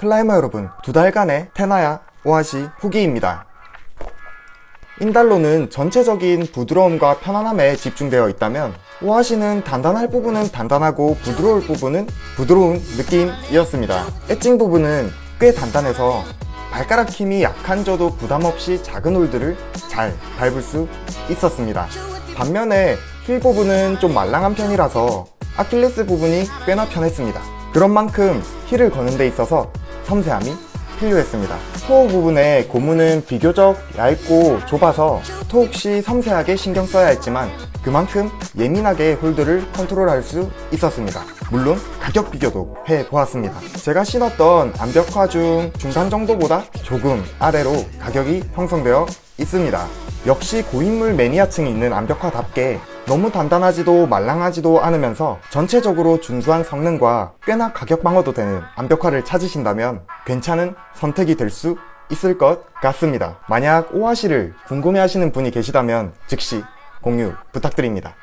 클라이머 여러분, 두 달간의 테나야 오아시 후기입니다. 인달로는 전체적인 부드러움과 편안함에 집중되어 있다면 오아시는 단단할 부분은 단단하고 부드러울 부분은 부드러운 느낌이었습니다. 엣징 부분은 꽤 단단해서 발가락 힘이 약한 저도 부담 없이 작은 홀들을 잘 밟을 수 있었습니다. 반면에 힐 부분은 좀 말랑한 편이라서 아킬레스 부분이 꽤나 편했습니다. 그런 만큼 힐을 거는 데 있어서 섬세함이 필요했습니다. 토 부분의 고무는 비교적 얇고 좁아서 토 혹시 섬세하게 신경 써야 했지만 그만큼 예민하게 홀드를 컨트롤할 수 있었습니다. 물론 가격 비교도 해보았습니다. 제가 신었던 암벽화 중 중간 정도보다 조금 아래로 가격이 형성되어 있습니다. 역시 고인물 매니아층이 있는 암벽화답게 너무 단단하지도 말랑하지도 않으면서 전체적으로 준수한 성능과 꽤나 가격 방어도 되는 암벽화를 찾으신다면 괜찮은 선택이 될 수 있을 것 같습니다. 만약 오아시를 궁금해 하시는 분이 계시다면 즉시 공유 부탁드립니다.